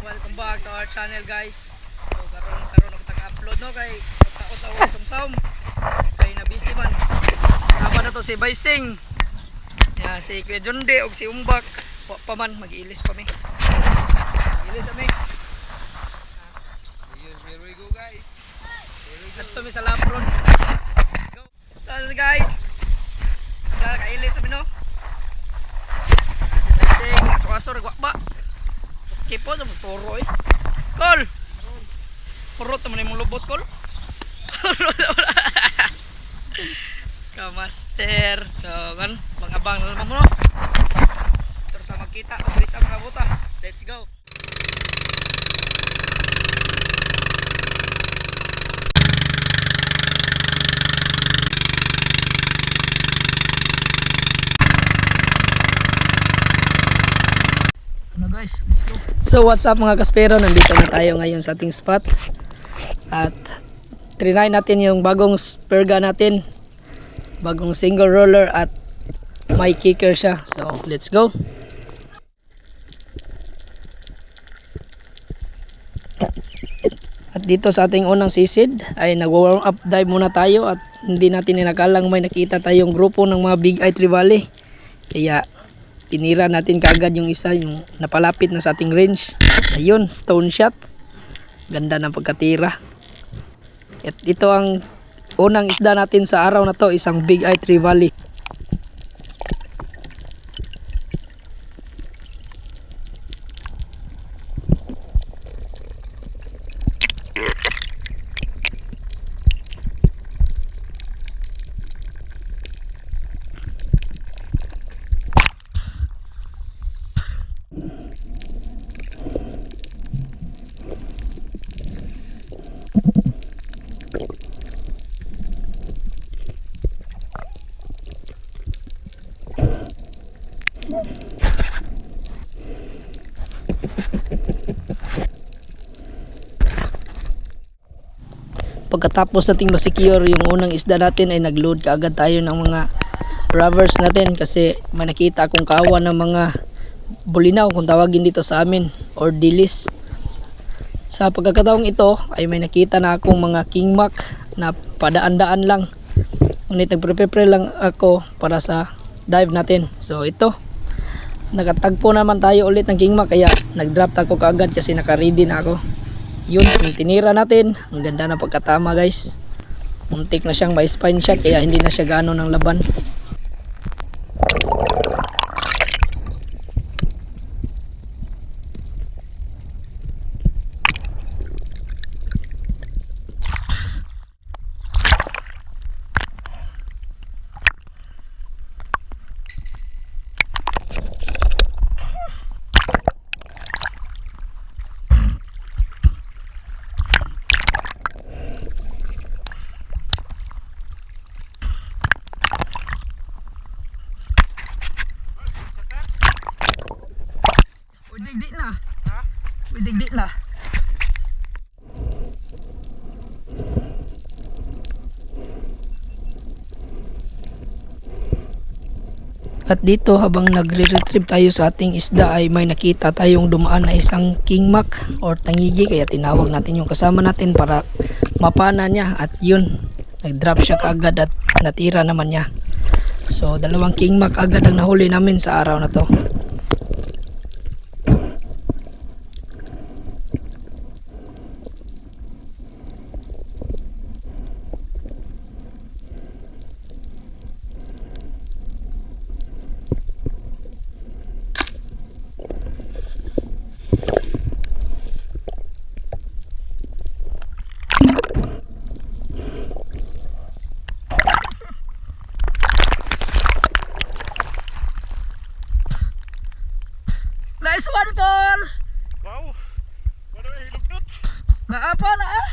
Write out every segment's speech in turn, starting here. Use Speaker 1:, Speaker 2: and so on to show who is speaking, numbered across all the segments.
Speaker 1: Welcome back to our channel guys. So karon karon ako taka-upload no kay taot ako sumsam. Kay na busy man. Tama na to si Baising. Ya si Kuya Jonde og si Umbak. Wa pa man mag-ilis pa mi. Ilis kami.
Speaker 2: Here we go guys.
Speaker 1: Adto mi sa Lapron. So guys. Kaya kailis kami no. Si Baising aso-aso ragwa Kipo sa toro eh. Kol. Purot naman yung lubot kol. Kamaster. So, kan, mangabang na naman mo no. Turo ta magkita, magkita mga buta. Let's go. Ano guys, let's go. So what's up mga kaspero, nandito na tayo ngayon sa ating spot. At trinay natin yung bagong spurga natin. Bagong single roller at may kicker siya. So let's go. At dito sa ating unang sisid ay nag-warm up dive muna tayo at hindi natin inakalang may nakita tayong grupo ng mga Big Eye Trevally. Kaya tinira natin kaagad yung isa yung napalapit na sa ating range. Ayun stone shot. Ganda ng pagkatira. At ito ang unang isda natin sa araw na to isang big eye trevally pagkatapos nating masecure yung unang isda natin ay nagload kaagad tayo ng mga rubbers natin kasi may nakita akong kawan ng mga bulinaw kung tawagin dito sa amin or dilis. Sa pagkakataong ito ay may nakita na akong mga kingmak na padaan-daan lang. Ngunit nagpre-prepare lang ako para sa dive natin. So ito. Nakatagpo naman tayo ulit ng kingmak kaya nag-drop ako kaagad kasi naka-ready na ako yun yung tinira natin. Ang ganda ng pagkatama guys. Muntik na siyang may spine shot kaya hindi na siya gano'n ng laban At dito habang nagre-retrieve tayo sa ating isda ay may nakita tayong dumaan na isang kingmak or tangigi kaya tinawag natin yung kasama natin para mapana niya at yun nag-drop siya kaagad at natira naman niya. So dalawang kingmak agad ang nahuli namin sa araw na to. One, tol!
Speaker 2: Wow. Wala may hilugnot.
Speaker 1: Naapa na ah!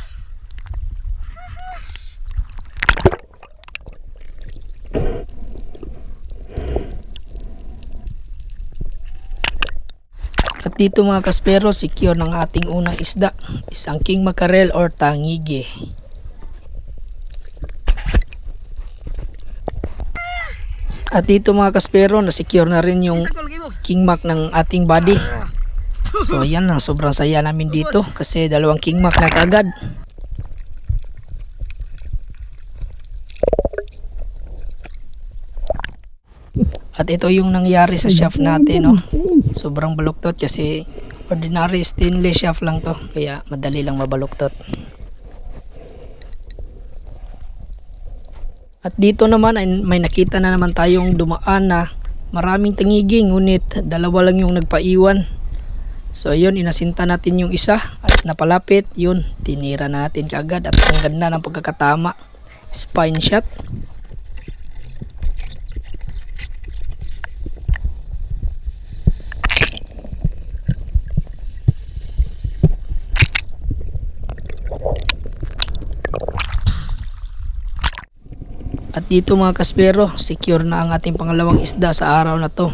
Speaker 1: At dito mga kaspero, secure ng ating unang isda. Isang king mackerel or tangige. At dito mga kaspero, na secure na rin yung king mac ng ating body. So ayan lang, sobrang saya namin dito kasi dalawang king mac na kagad. At ito yung nangyari sa shaft natin, no. Sobrang baluktot kasi ordinary stainless shaft lang to, kaya madali lang mabaluktot. At dito naman ay may nakita na naman tayong dumaan na maraming tangigi ngunit dalawa lang yung nagpaiwan. So yun, inasinta natin yung isa at napalapit, yun, tinira na natin kaagad at ang ganda ng pagkakatama. Spine shot. At dito mga kaspero, secure na ang ating pangalawang isda sa araw na to.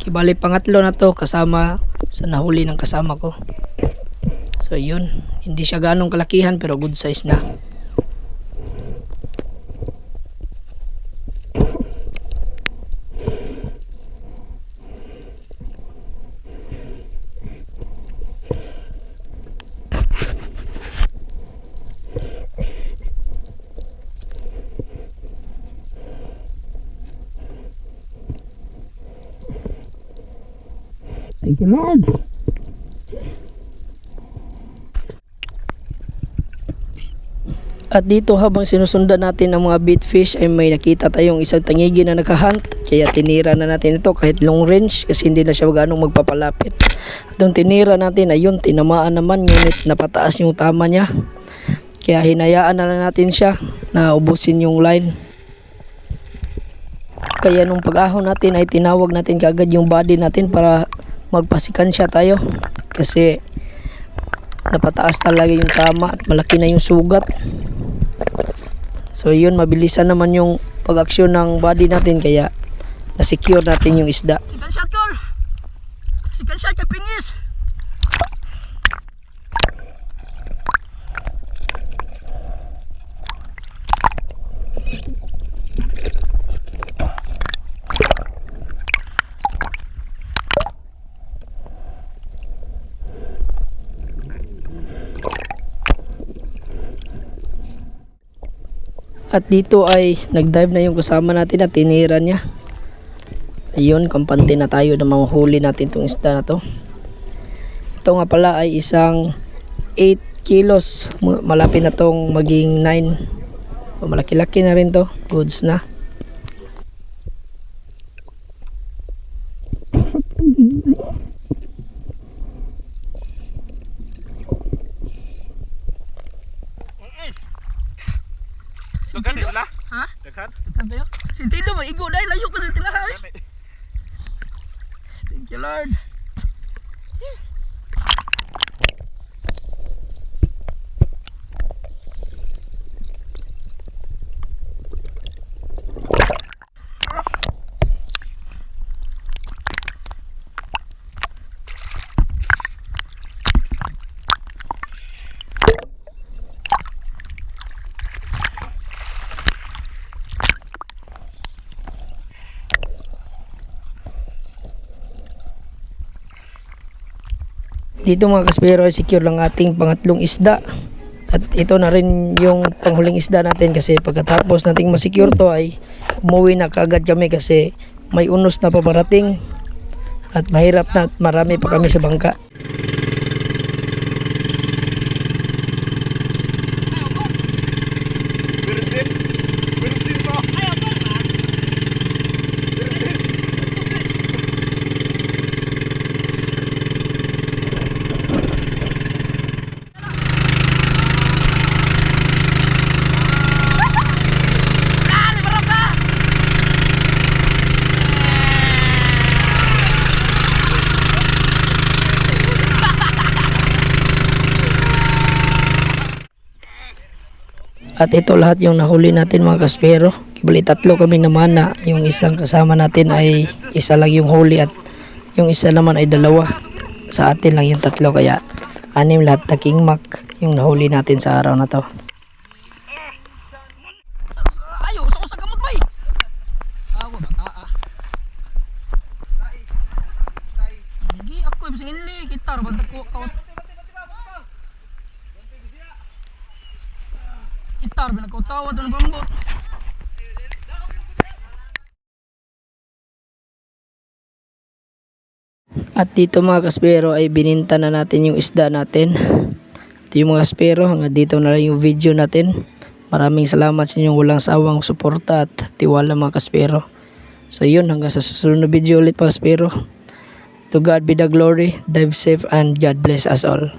Speaker 1: Kibali pangatlo na to kasama sa nahuli ng kasama ko. So yun, hindi siya ganong kalakihan pero good size na. You Lord. At dito habang sinusundan natin ang mga bait fish ay may nakita tayong isang tangigi na nakahunt. Kaya tinira na natin ito kahit long range kasi hindi na siya ganong magpapalapit. At yung tinira natin ayun tinamaan naman ngunit napataas yung tama niya. Kaya hinayaan na lang natin siya na ubusin yung line. Kaya nung pag-ahon natin ay tinawag natin kagad yung body natin para magpasikan siya tayo. Kasi napataas talaga yung tama at malaki na yung sugat. So yun, mabilisan naman yung pag-aksyon ng body natin kaya na-secure natin yung isda. Sikan shot! Sikan shot kay At dito ay nag-dive na yung kasama natin at tinira niya. Ayun, kampante na tayo na mahuhuli natin itong isda na to. Ito nga pala ay isang 8 kilos. Ma- Malapit na tong maging 9. O, Malaki-laki na rin to. Goods na.
Speaker 2: Dagan ni sila.
Speaker 1: Ha? Ano yun? Sintido, maigo dahil layo ko sa tirahan. Thank you Lord. Dito mga kaspero ay secure lang ating pangatlong isda. At ito na rin yung panghuling isda natin kasi pagkatapos nating masecure to ay umuwi na kagad kami kasi may unos na paparating at mahirap na at marami pa kami sa bangka. At ito lahat yung nahuli natin mga kaspero. Kibali tatlo kami naman na yung isang kasama natin ay isa lang yung huli at yung isa naman ay dalawa. Sa atin lang yung tatlo kaya anim lahat na king mac yung nahuli natin sa araw na to. Tar, binagkutawa ito ng bambot. At dito mga kaspero ay bininta na natin yung isda natin. At yung mga kaspero, hanggang dito na lang yung video natin. Maraming salamat sa inyong walang sawang suporta at tiwala mga kaspero. So yun, hanggang sa susunod na video ulit mga kaspero. To God be the glory, dive safe and God bless us all.